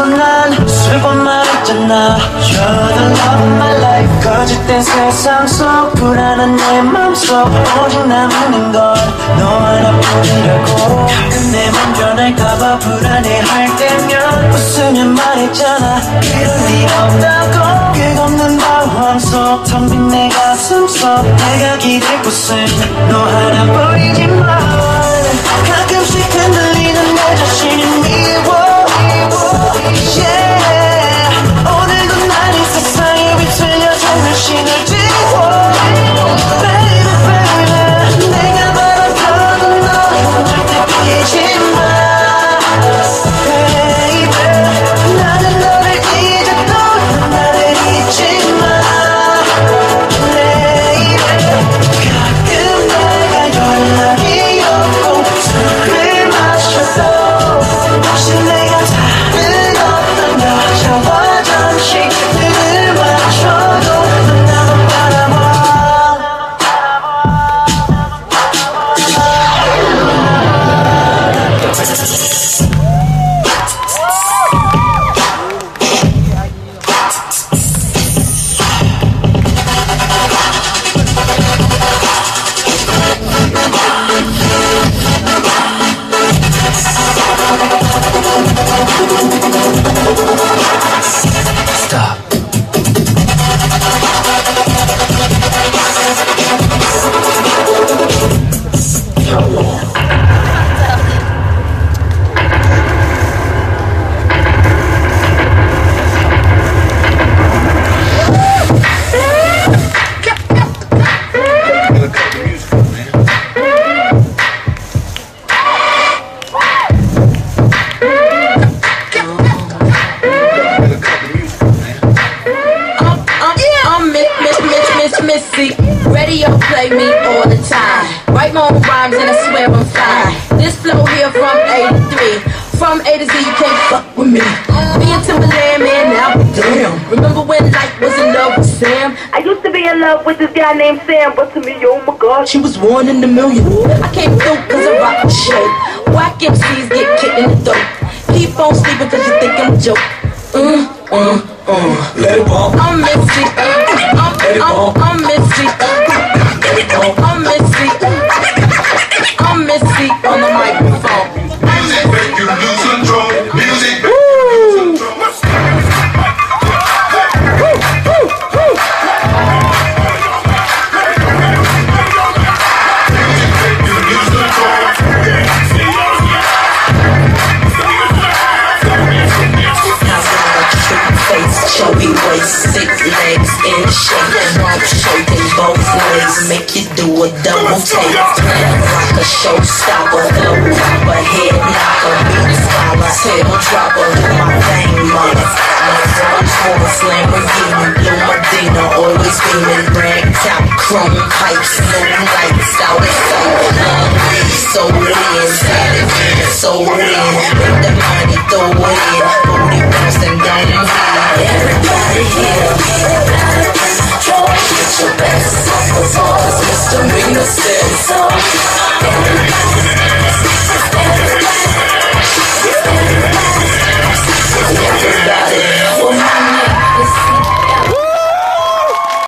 난 수고만 했잖아. You're the love of my life. 거짓된 세상 속 불안한 내 맘속. 오직 남는 건 너 하나뿐이라고. 가끔 내맘 변할까봐 불안해할 때면 웃으면 말했잖아. 이럴 리 없다고. 끝없는 방황 속텅 빈내 가슴 속. 내가 기댈 곳은 너 하나뿐이지만 Radio play me all the time. Write my own rhymes and I swear I'm fine. This flow here from A to 3. From A to Z, you can't fuck with me. Me and Timberland, man, now damn. Remember when life was in love with Sam? I used to be in love with this guy named Sam, but to me, oh my gosh. She was one in a million. I came through cause I rock the show. Whack MCs get kicked in the throat. Keep on sleeping cause you think I'm a joke. Mm, mm, mm. Let it bump. I'm Missy. I'm Shake it off, shake it both ways Make you do a double take. Like a showstopper, flow a Head knocker, beat scholar Tail dropper, do my thing, mama. My French horse, Lamborghini Blue Medina, always beaming. Rag top, chrome pipes Blue lights, out of sight Love me, so in, Sad it, so lean Make the money, throw it in. Booty bouncing down high. Everybody here.